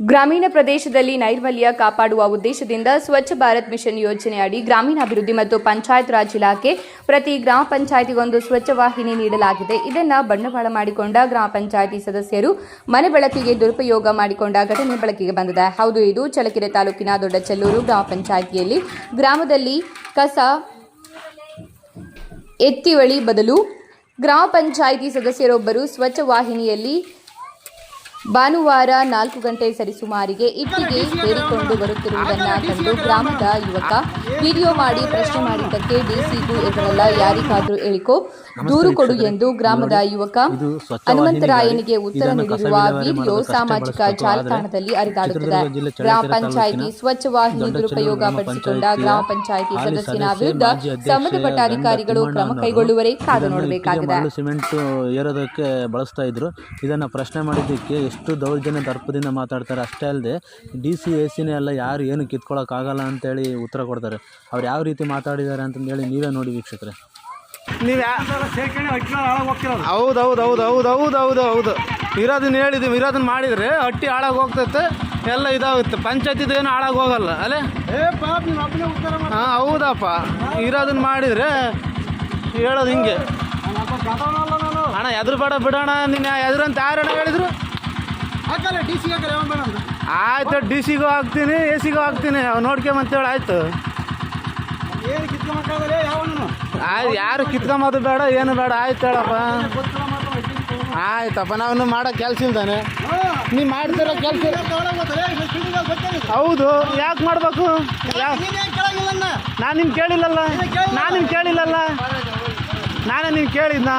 ಗ್ರಾಮೀಣ ಪ್ರದೇಶದಲ್ಲಿ ನೈರ್ಮಲ್ಯ ಕಾಪಾಡುವ ಉದ್ದೇಶದಿಂದ ಸ್ವಚ್ಛ ಭಾರತ್ ಮಿಷನ್ ಯೋಜನೆಯಡಿ ಗ್ರಾಮೀಣಾಭಿವೃದ್ಧಿ ಮತ್ತು ಪಂಚಾಯತ್ ರಾಜ್ ಇಲಾಖೆ ಪ್ರತಿ ಗ್ರಾಮ ಪಂಚಾಯತಿಗೊಂದು ಸ್ವಚ್ಛ ವಾಹಿನಿ ನೀಡಲಾಗಿದೆ. ಇದನ್ನು ಬಂಡವಾಳ ಮಾಡಿಕೊಂಡ ಗ್ರಾಮ ಪಂಚಾಯತಿ ಸದಸ್ಯರು ಮನೆ ಬಳಕೆಗೆ ದುರುಪಯೋಗ ಮಾಡಿಕೊಂಡ ಘಟನೆ ಬೆಳಕಿಗೆ ಬಂದಿದೆ. ಹೌದು, ಇದು ಚಳಕೆರೆ ತಾಲೂಕಿನ ದೊಡ್ಡಚೆಲ್ಲೂರು ಗ್ರಾಮ ಪಂಚಾಯಿತಿಯಲ್ಲಿ ಗ್ರಾಮದಲ್ಲಿ ಕಸ ಎತ್ತಿವಳಿ ಬದಲು ಗ್ರಾಮ ಪಂಚಾಯಿತಿ ಸದಸ್ಯರೊಬ್ಬರು ಸ್ವಚ್ಛ ವಾಹಿನಿಯಲ್ಲಿ ಭಾನುವಾರ ನಾಲ್ಕು ಗಂಟೆ ಸರಿಸುಮಾರಿಗೆ ಇಟ್ಟಿಗೆ ಸೇರಿಕೊಂಡು ಬರುತ್ತಿರುವುದನ್ನು ಕಂಡು ಗ್ರಾಮದ ಯುವಕ ವಿಡಿಯೋ ಮಾಡಿ ಪ್ರಶ್ನೆ ಮಾಡಿದ್ದಕ್ಕೆ ಡಿಸಿಗೂ ಎದುರಲ್ಲ ಯಾರಿಗಾದ್ರೂ ಹೇಳಿಕೋ. ದೂರು ಕೊಡು ಎಂದು ಗ್ರಾಮದ ಯುವಕ ಹನುಮಂತರಾಯನಿಗೆ ಉತ್ತರ ನೀಡಿರುವ ವಿಡಿಯೋ ಸಾಮಾಜಿಕ ಜಾಲತಾಣದಲ್ಲಿ ಹರಿದಾಡುತ್ತಿದೆ. ಗ್ರಾಮ ಪಂಚಾಯಿತಿ ಸ್ವಚ್ಛ ವಾಹಿನಿ ದುರುಪಯೋಗ ಗ್ರಾಮ ಪಡಿಸಿಕೊಂಡ ಗ್ರಾಮ ಪಂಚಾಯಿತಿ ಸದಸ್ಯನ ವಿರುದ್ಧ ಸಂಬಂಧಪಟ್ಟ ಅಧಿಕಾರಿಗಳು ಕ್ರಮ ಕೈಗೊಳ್ಳುವರೆ ಕಾದು ನೋಡಬೇಕಾಗಿದೆ. ಸಿಮೆಂಟ್ ಏರೋದಕ್ಕೆ ಬಳಸ್ತಾ ಇದ್ರು. ಇದನ್ನು ಪ್ರಶ್ನೆ ಮಾಡಿದ್ದಕ್ಕೆ ಎಷ್ಟು ದೌರ್ಜನ್ಯ ದರ್ಪದಿಂದ ಮಾತಾಡ್ತಾರೆ ಅಷ್ಟೇ ಅಲ್ಲದೆ ಡಿ ಸಿ ಎ ಸಿನೇ ಎಲ್ಲ ಯಾರು ಏನು ಕಿತ್ಕೊಳ್ಳೋಕ್ಕಾಗಲ್ಲ ಅಂತೇಳಿ ಉತ್ತರ ಕೊಡ್ತಾರೆ. ಅವ್ರು ಯಾವ ರೀತಿ ಮಾತಾಡಿದ್ದಾರೆ ಅಂತಂದೇಳಿ ನೀವೇ ನೋಡಿ ವೀಕ್ಷಕರೇ. ನೀವು ಹೌದು ಹೌದು ಹೌದು ಹೌದು ಹೌದು ಹೌದು ಹೌದು. ಇರೋದನ್ನ ಹೇಳಿದ್ದೀವಿ ಇರೋದನ್ನ ಮಾಡಿದರೆ ಹಟ್ಟಿ ಹಾಳಾಗಿ ಹೋಗ್ತೈತೆ ಎಲ್ಲ ಇದಾಗುತ್ತೆ. ಪಂಚಾಯತಿದು ಏನು ಹಾಳಾಗಿ ಹೋಗಲ್ಲ ಅಲ್ಲೇ ಹಾಂ ಹೌದಪ್ಪ. ಇರೋದನ್ನ ಮಾಡಿದರೆ ಹೇಳೋದು ಹಿಂಗೆ. ಅಣ್ಣ ಎದುರು ಬೇಡ ಬಿಡೋಣ ನೀನು ಎದುರಂತ ಯಾರಣ್ಣ ಹೇಳಿದ್ರು? ಆಯ್ತು ಡಿ ಸಿಗೂ ಹಾಕ್ತೀನಿ ಎ ಸಿಗೂ ಹಾಕ್ತೀನಿ. ನೋಡ್ಕೊಂಬಂತ ನೋಡ್ಕೊಂಬಂತೇಳಿ ಆಯ್ತು. ಆಯ್ತು ಯಾರು ಕಿತ್ಕೊಂಬೋದು ಬೇಡ ಏನು ಬೇಡ ಆಯ್ತು ಹೇಳಪ್ಪ. ಆಯ್ತಪ್ಪ ನಾವು ಮಾಡೋ ಕೆಲಸ ಇಲ್ದಾನೆ. ನೀ ಮಾಡ್ತಿರೋ ಕೆಲಸ ಹೌದು ಯಾಕೆ ಮಾಡ್ಬೇಕು? ನಾನು ನಿಮ್ಗೆ ಕೇಳಿಲ್ಲಲ್ಲ. ನಾನು ನಿಮ್ಗೆ ಕೇಳಿಲ್ಲಲ್ಲ. ನಾನೇ ನಿನ್ ಕೇಳಿದ್ನಾ.